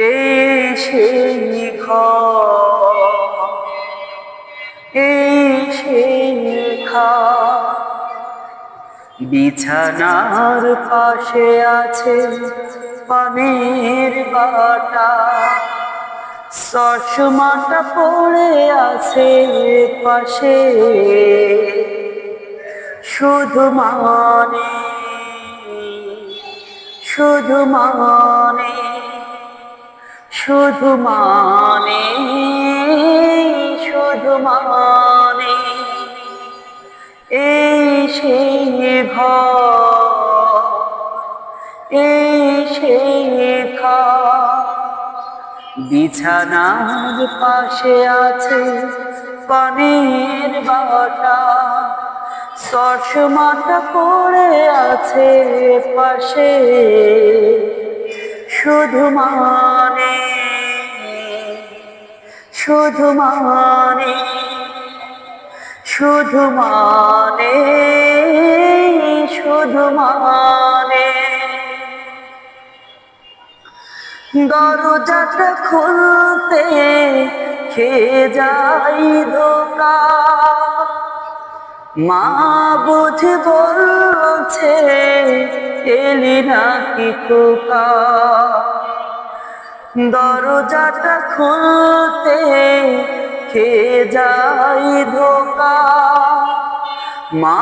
এই সেই এই সেই বিছানার পাশে আছে পানির বাটা, চশমাটা পড়ে আছে পাশে। শুধু মানে শুধু মানে শুধু মানে শুধু মানে এই সেই এই সেই বিছানার পাশে আছে পানির বাটা, চশমাটা পড়ে আছে পাশে। শুধু মানে শুধু মানে শুধু মানে শুধু মানে। দরজাটা খুলতে খেয়ে যাই ধোকা। মা বুঝে বলছে, এলি নাকি খোকা। দরজাটা খুলতে খেয়ে যাই ধোকা। মা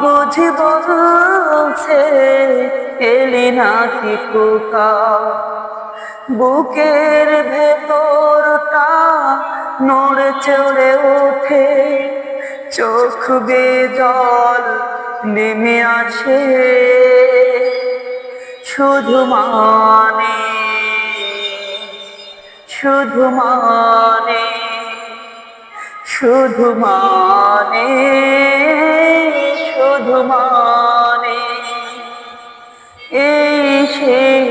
বুঝি বলছে, এলি নাকি খোকা বুকের ভেতরটা নড়ে চড়ে ওঠে। চোখ বে জল নেমে আসে। শুধু মানে শুধু মানে শুধু মানে শুধু মানে এই সেই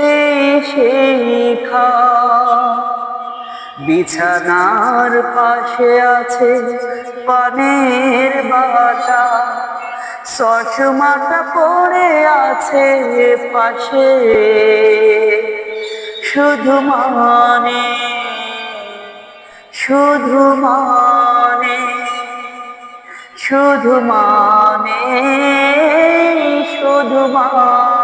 এই সেই বিছানার পাশে আছে পানের বাটা চশমাটা পড়ে আছে পাশে। শুধু মানে শুধু মনে শুধু মানে শুধু মানে।